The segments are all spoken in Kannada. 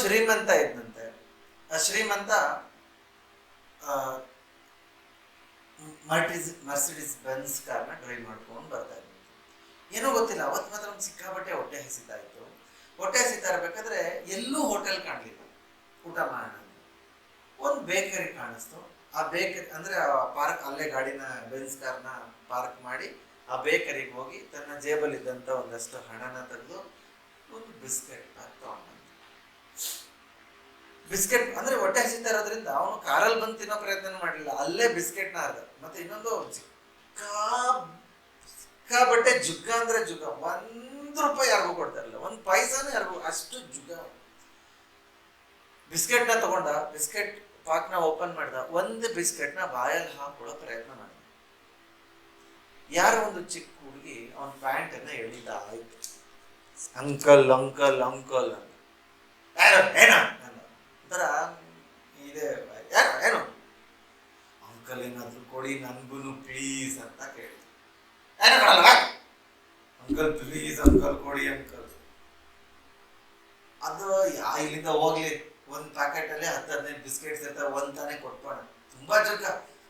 ಶ್ರೀಮಂತ ಇದ್ದಂತೆ ಆ ಶ್ರೀಮಂತ ಮರ್ಟಿಸ್, ಮರ್ಸಿಡಿಸ್ ಬೆನ್ಸ್ ಕಾರ್ನ ಡ್ರೈವ್ ಮಾಡ್ಕೊಂಡು ಬರ್ತಾ ಇದ್ದಂತೆ ಏನೋ ಗೊತ್ತಿಲ್ಲ ಅವತ್ತು ಮಾತ್ರ ಸಿಕ್ಕಾಪಟ್ಟೆ ಹೊಟ್ಟೆ ಹಸಿತಾ ಇತ್ತು. ಹೊಟ್ಟೆ ಹಸಿತಾ ಇರಬೇಕಾದ್ರೆ ಎಲ್ಲೂ ಹೋಟೆಲ್ ಕಾಣಲಿಲ್ಲ. ಊಟ ಮಾಡೋಣ ಒಂದು ಬೇಕರಿ ಕಾಣಿಸ್ತು. ಆ ಬೇಕರಿ, ಅಂದರೆ ಆ ಪಾರ್ಕ್, ಅಲ್ಲೇ ಗಾಡಿನ ಬೆನ್ಸ್ ಕಾರ್ನ ಪಾರ್ಕ್ ಮಾಡಿ ಆ ಬೇಕರಿಗೆ ಹೋಗಿ ತನ್ನ ಜೇಬಲ್ಲಿದ್ದಂಥ ಒಂದಷ್ಟು ಹಣನ ತೆಗೆದು ಒಂದು ಬಿಸ್ಕೆಟ್ ತಗೊಂಡ ಬಿಸ್ಕೆಟ್ ಅಂದ್ರೆ ಹೊಟ್ಟೆ ಹಸಿತಾ ಇರೋದ್ರಿಂದ ಅವನು ಕಾರಲ್ಲಿ ಬಂದು ತಿನ್ನೋ ಪ್ರಯತ್ನ ಮಾಡಲಿಲ್ಲ, ಅಲ್ಲೇ ಬಿಸ್ಕೆಟ್ನ ಅರ್ಧ ಮತ್ತೆ ಇನ್ನೊಂದು ಸಿಕ್ಕಾ ಬಟ್ಟೆ ಜುಗ್ಗ ಅಂದ್ರೆ ಜುಗ್ಗ, ಒಂದು ರೂಪಾಯಿ ಯಾರಿಗೂ ಕೊಡ್ತಾ ಇರಲಿಲ್ಲ ಒಂದು ಪೈಸಾನು ಯಾರಿಗೂ, ಅಷ್ಟು ಜುಗ್ಗ. ಬಿಸ್ಕೆಟ್ನ ತಗೊಂಡ, ಬಿಸ್ಕೆಟ್ ಪಾಕ್ನ ಓಪನ್ ಮಾಡ್ದ, ಒಂದು ಬಿಸ್ಕೆಟ್ನ ಬಾಯಲ್ಲಿ ಹಾಕೊಳ್ಳೋ ಪ್ರಯತ್ನ ಮಾಡಿದ. ಯಾರೋ ಒಂದು ಚಿಕ್ಕ ಹುಡುಗಿ ಅವನ ಅನ್ನ ಎಳಿದ, ಆಯ್ತು. ಅಂಕಲ್ ಅಂಕಲ್ ಅಂಕಲ್ ಅಂತ. ಏನ? ಒಂಥರ ಇದೆ ಯಾರು? ಏನು? ಅಂಕಲ್ ಏನಾದ್ರು ಕೊಡಿ ನನ್ಗೂ ಪ್ಲೀಸ್ ಅಂತ ಕೇಳಿ. ಏನು ಕೊಡಲ್ಲ? ಅಂಕಲ್ ಪ್ಲೀಸ್ ಅಂಕಲ್ ಕೊಡಿ ಅಂಕಲ್ ಅದು ಯಾ, ಇಲ್ಲಿಂದ ಹೋಗ್ಲಿ. ಒಂದು ಪ್ಯಾಕೆಟ್ ಅಲ್ಲಿ ಹತ್ತು, ಹದಿನೈದು ಬಿಸ್ಕೆಟ್ಸ್ ಇರ್ತಾರೆ ಒಂದು ತಾನೇ ಕೊಟ್ಬೋಣ ತುಂಬಾ ಜಗ್ಗ.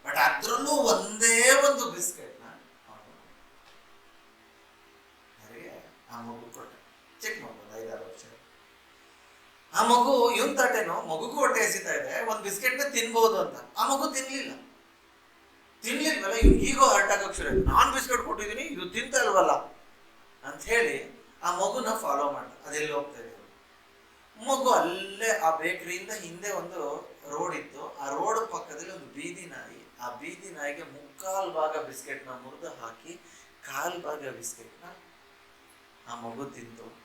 ಬಟ್ ಅದ್ರಲ್ಲೂ ಒಂದೇ ಒಂದು ಬಿಸ್ಕೆಟ್ನ ಅವ್ನು ಯಾರಿಗೆ? ಆ ಮಗು ಕೊಟ್ಟೆ ಚಿಕ್ಕ ಮಗು ಒಂದು ಐದಾರು ವರ್ಷ ಆ ಮಗು ಇವನ್ ತಟ್ಟೆನೋ, ಮಗುಗೂ ಹೊಟ್ಟೆ ಎಸಿತಾ ಇದೆ, ಒಂದ್ ಬಿಸ್ಕೆಟ್ ತಿನ್ಬೋದು ತಿನ್ಬಹುದು ಅಂತ. ಆ ಮಗು ತಿನ್ಲಿಲ್ಲ. ತಿನ್ಲಿಲ್ವಲ್ಲ ಇವ್ ಈಗೋ ಹರ್ಟ್ ಆಗಕ್ ಶುರು. ನಾನ್ ಬಿಸ್ಕೆಟ್ ಕೊಟ್ಟಿದ್ದೀನಿ ಇದು ತಿಂತ ಇಲ್ವಲ್ಲ ಅಂತ ಹೇಳಿ ಆ ಮಗುನ ಫಾಲೋ ಮಾಡ್ದ. ಅದೆಲ್ಲಿ ಹೋಗ್ತಾ ಇದೆ? ಮಗು ಅಲ್ಲೇ ಆ ಬೇಕರಿಯಿಂದ ಹಿಂದೆ ಒಂದು ರೋಡ್ ಇತ್ತು. ಆ ರೋಡ್ ಪಕ್ಕದಲ್ಲಿ ಒಂದು ಬೀದಿ ನಾಯಿ. ಆ ಬೀದಿ ನಾಯಿಗೆ ಮುಕ್ಕಾಲ್ ಭಾಗ ಬಿಸ್ಕೆಟ್ನ ಮುರಿದು ಹಾಕಿ, ಕಾಲ್ ಭಾಗ ಬಿಸ್ಕೆಟ್ನ ಆ ಮಗು ತಿಂತು.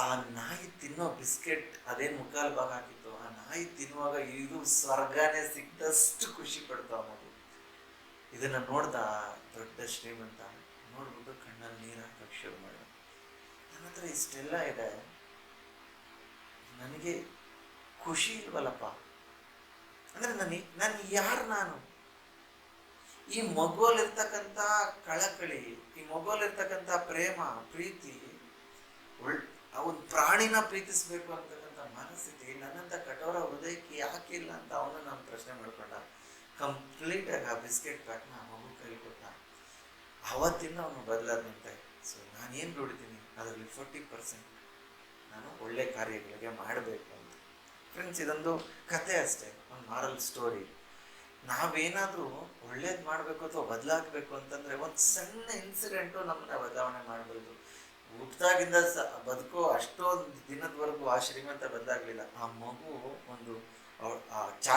ಆ ನಾಯಿ ತಿನ್ನೋ ಬಿಸ್ಕೆಟ್ ಅದೇ ಮುಖಾಲ್ ಭಾಗ ಹಾಕಿತ್ತು ಆ ನಾಯಿ ತಿನ್ನುವಾಗ ಇದು ಸ್ವರ್ಗನೇ ಸಿಕ್ಕದಷ್ಟು ಖುಷಿ ಪಡ್ತಾ ಮಗು. ಇದನ್ನ ನೋಡ್ದ ದೊಡ್ಡ ಶ್ರೀಮಂತ, ನೋಡ್ಬಿಟ್ಟು ಕಣ್ಣಲ್ಲಿ ನೀರು ಶುರು ಮಾಡ ನನ್ನ ಹತ್ರ ಇಷ್ಟೆಲ್ಲ ಇದೆ. ನನಗೆ ಖುಷಿ ಇಲ್ವಲ್ಲಪ್ಪ? ಅಂದ್ರೆ ನನಗೆ ನಾನು ಯಾರು ನಾನು? ಈ ಮಗುವಲ್ಲಿರ್ತಕ್ಕಂಥ ಕಳಕಳಿ, ಈ ಮಗುವಲ್ಲಿರ್ತಕ್ಕಂಥ ಪ್ರೇಮ, ಪ್ರೀತಿ ಒಳ್ ಆ ಒಂದು ಪ್ರಾಣಿನ ಪ್ರೀತಿಸಬೇಕು ಅಂತಕ್ಕಂಥ ಮನಸ್ಥಿತಿ, ನನ್ನಂತ ಕಠೋರ ಹೃದಯಕ್ಕೆ ಯಾಕಿಲ್ಲ ಅಂತ ಅವನು ನಾನು ಪ್ರಶ್ನೆ ಮಾಡ್ಕೊಂಡ. ಕಂಪ್ಲೀಟ್ ಆಗಿ ಆ ಬಿಸ್ಕೆಟ್ ಪ್ಯಾಕ್ನ ಮಗು ಕೈ ಕೊಟ್ಟ. ಅವತ್ತಿಂದ ಅವನು ಬದಲಾದಂತೆ ಸೊ ನಾನೇನು ನೋಡಿದ್ದೀನಿ ಅದರಲ್ಲಿ ಫೋರ್ಟಿ ಪರ್ಸೆಂಟ್ ನಾನು ಒಳ್ಳೆ ಕಾರ್ಯಗಳಿಗೆ ಮಾಡಬೇಕು ಅಂತ. ಫ್ರೆಂಡ್ಸ್ ಇದೊಂದು ಕತೆ ಅಷ್ಟೇ, ಒಂದು ಮಾರಲ್ ಸ್ಟೋರಿ ನಾವೇನಾದರೂ ಒಳ್ಳೇದು ಮಾಡಬೇಕು ಅಥವಾ ಬದಲಾಗಬೇಕು ಅಂತಂದರೆ ಒಂದು ಸಣ್ಣ ಇನ್ಸಿಡೆಂಟು ನಮ್ಮನ್ನ ಬದಲಾವಣೆ ಮಾಡಬಹುದು ಹುಟ್ಟಾಗಿಂದ ಸ ಬದುಕೋ ಅಷ್ಟೊಂದು ದಿನದವರೆಗೂ ಆ ಶ್ರೀಮಂತ ಬದಲಾಗಲಿಲ್ಲ ಆ ಮಗು ಒಂದು ಆ ಚಾ